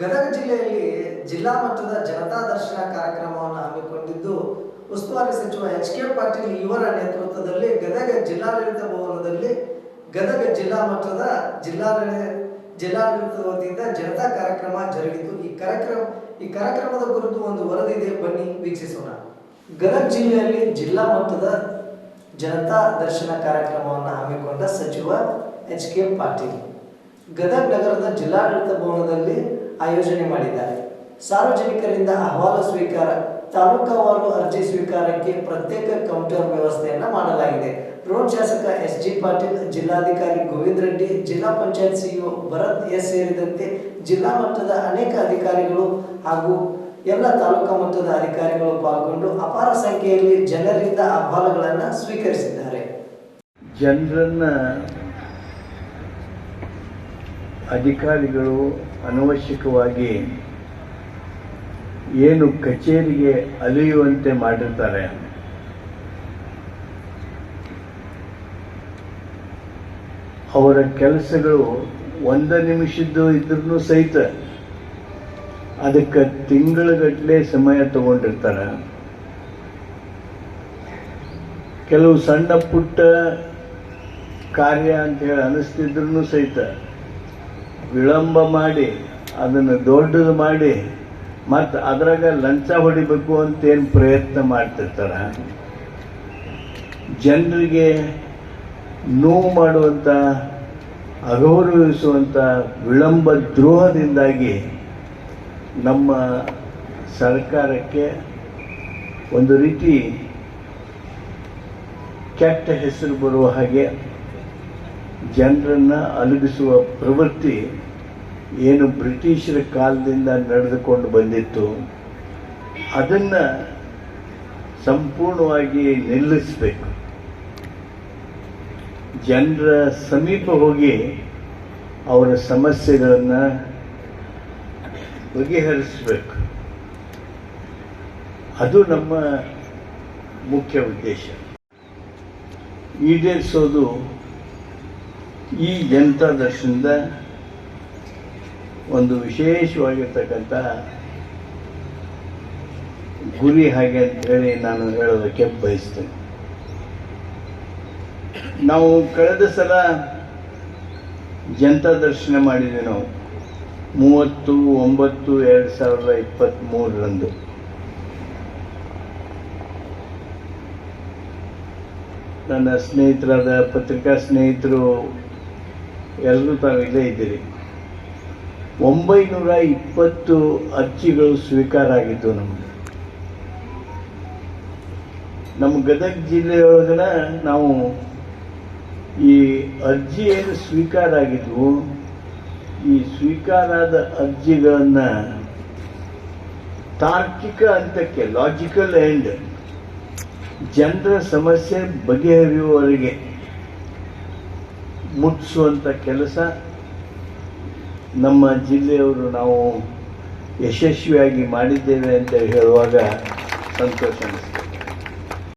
ಗದಗ ಜಿಲ್ಲೆಯಲ್ಲಿ ಜಿಲ್ಲಾ ಮಟ್ಟದ ಜನತಾ ದರ್ಶನ ಕಾರ್ಯಕ್ರಮವನ್ನು ಹಮ್ಮಿಕೊಂಡಿದ್ದು, ಉಸ್ತುವಾರಿ ಸಚಿವ ಎಚ್ ಕೆ ಪಾಟೀಲ್ ಇವರ ನೇತೃತ್ವದಲ್ಲಿ ಗದಗ ಜಿಲ್ಲಾಡಳಿತ ಭವನದಲ್ಲಿ, ಗದಗ ಜಿಲ್ಲಾ ಮಟ್ಟದ ಜಿಲ್ಲಾಡಳಿತ ಜಿಲ್ಲಾಡಳಿತ ವತಿಯಿಂದ ಜನತಾ ಕಾರ್ಯಕ್ರಮ ಜರುಗಿತು. ಈ ಕಾರ್ಯಕ್ರಮ, ಈ ಕಾರ್ಯಕ್ರಮದ ಕುರಿತು ಒಂದು ವರದಿ ಇದೆ, ಬನ್ನಿ ವೀಕ್ಷಿಸೋಣ. ಗದಗ ಜಿಲ್ಲೆಯಲ್ಲಿ ಜಿಲ್ಲಾ ಮಟ್ಟದ ಜನತಾ ದರ್ಶನ ಕಾರ್ಯಕ್ರಮವನ್ನು ಹಮ್ಮಿಕೊಂಡ ಸಚಿವ ಎಚ್ ಕೆ ಪಾಟೀಲ್. ಗದಗ ನಗರದ ಜಿಲ್ಲಾಡಳಿತ ಭವನದಲ್ಲಿ ಆಯೋಜನೆ ಮಾಡಿದ್ದಾರೆ. ಸಾರ್ವಜನಿಕರಿಂದ ಅಹವಾಲು ಸ್ವೀಕಾರ ತಾಲೂಕಾವಾರು ಅರ್ಜಿ ಸ್ವೀಕಾರಕ್ಕೆ ಪ್ರತ್ಯೇಕ ಕೌಂಟರ್ ವ್ಯವಸ್ಥೆಯನ್ನು ಮಾಡಲಾಗಿದೆ. ರೋಡ್ ಶಾಸಕ ಎಸ್ ಜಿ ಪಾಟೀಲ್, ಜಿಲ್ಲಾಧಿಕಾರಿ ಗೋವಿಂದ ರೆಡ್ಡಿ, ಜಿಲ್ಲಾ ಪಂಚಾಯತ್ ಸಿಇಒ ಭರತ್ ಎಸ್ ಸೇರಿದಂತೆ ಜಿಲ್ಲಾ ಮಟ್ಟದ ಅನೇಕ ಅಧಿಕಾರಿಗಳು ಹಾಗೂ ಎಲ್ಲ ತಾಲೂಕಾ ಮಟ್ಟದ ಅಧಿಕಾರಿಗಳು ಪಾಲ್ಗೊಂಡು ಅಪಾರ ಸಂಖ್ಯೆಯಲ್ಲಿ ಜನರಿಂದ ಅಹವಾಲುಗಳನ್ನು ಸ್ವೀಕರಿಸಿದ್ದಾರೆ. ಜನರನ್ನ ಅಧಿಕಾರಿಗಳು ಅನವಶ್ಯಕವಾಗಿ ಏನು ಕಚೇರಿಗೆ ಅಲೆಯುವಂತೆ ಮಾಡಿರ್ತಾರೆ. ಅವರ ಕೆಲಸಗಳು ಒಂದು ನಿಮಿಷದ್ದು ಇದ್ರೂ ಸಹಿತ ಅದಕ್ಕೆ ತಿಂಗಳಗಟ್ಟಲೆ ಸಮಯ ತಗೊಂಡಿರ್ತಾರೆ. ಕೆಲವು ಸಣ್ಣ ಪುಟ್ಟ ಕಾರ್ಯ ಅಂತ ಹೇಳಿ ಅನಿಸ್ತಿದ್ರು ಸಹಿತ ವಿಳಂಬ ಮಾಡಿ, ಅದನ್ನು ದೊಡ್ಡದು ಮಾಡಿ, ಮತ್ತು ಅದ್ರಾಗ ಲಂಚ ಹೊಡಿಬೇಕು ಅಂತ ಏನು ಪ್ರಯತ್ನ ಮಾಡ್ತಿರ್ತಾರ. ಜನರಿಗೆ ನೋವು ಮಾಡುವಂಥ ಅಗೌರವಿಸುವಂಥ ವಿಳಂಬ ದ್ರೋಹದಿಂದಾಗಿ ನಮ್ಮ ಸರ್ಕಾರಕ್ಕೆ ಒಂದು ರೀತಿ ಕೆಟ್ಟ ಹೆಸರು ಬರುವ ಹಾಗೆ ಜನರನ್ನ ಅಲುಗಿಸುವ ಪ್ರವೃತ್ತಿ ಏನು ಬ್ರಿಟಿಷರ ಕಾಲದಿಂದ ನಡೆದುಕೊಂಡು ಬಂದಿತ್ತು. ಅದನ್ನ ಸಂಪೂರ್ಣವಾಗಿ ನಿಲ್ಲಿಸಬೇಕು. ಜನರ ಸಮೀಪ ಹೋಗಿ ಅವರ ಸಮಸ್ಯೆಗಳನ್ನು ಬಗೆಹರಿಸಬೇಕು. ಅದು ನಮ್ಮ ಮುಖ್ಯ ಉದ್ದೇಶ. ಈಡೇರಿಸೋದು ಈ ಜನತಾ ದರ್ಶನದ ಒಂದು ವಿಶೇಷವಾಗಿರ್ತಕ್ಕಂಥ ಗುರಿ ಹಾಗೆ ಅಂತ ಹೇಳಿ ನಾನು ಹೇಳೋದಕ್ಕೆ ಬಯಸ್ತೇನೆ. ನಾವು ಕಳೆದ ಸಲ ಜನತಾ ದರ್ಶನ ಮಾಡಿದ್ವಿ ನಾವು. ಮೂವತ್ತು, ಒಂಬತ್ತು, ಎರಡು ಸಾವಿರದ ಇಪ್ಪತ್ತ್ಮೂರರಂದು ನನ್ನ ಸ್ನೇಹಿತರಾದ ಪತ್ರಿಕಾ ಸ್ನೇಹಿತರು ಎಲ್ಲರೂ ತಾವು ಇಲ್ಲೇ ಇದ್ದೀರಿ. ಒಂಬೈನೂರ ಇಪ್ಪತ್ತು ಅರ್ಜಿಗಳು ಸ್ವೀಕಾರ ಆಗಿದ್ದವು ನಮಗೆ. ನಮ್ಮ ಗದಗ ಜಿಲ್ಲೆಯೊಳಗನ ನಾವು ಈ ಅರ್ಜಿ ಏನು ಸ್ವೀಕಾರ ಆಗಿದ್ವು, ಈ ಸ್ವೀಕಾರ ಆದ ಅರ್ಜಿಗಳನ್ನು ತಾರ್ಕಿಕ ಹಂತಕ್ಕೆ ಲಾಜಿಕಲ್ ಎಂಡ್ ಜನರ ಸಮಸ್ಯೆ ಬಗೆಹರಿಯುವವರೆಗೆ ಮುಟ್ಟಿಸುವಂಥ ಕೆಲಸ ನಮ್ಮ ಜಿಲ್ಲೆಯವರು ನಾವು ಯಶಸ್ವಿಯಾಗಿ ಮಾಡಿದ್ದೇವೆ ಅಂತ ಹೇಳುವಾಗ ಸಂತೋಷ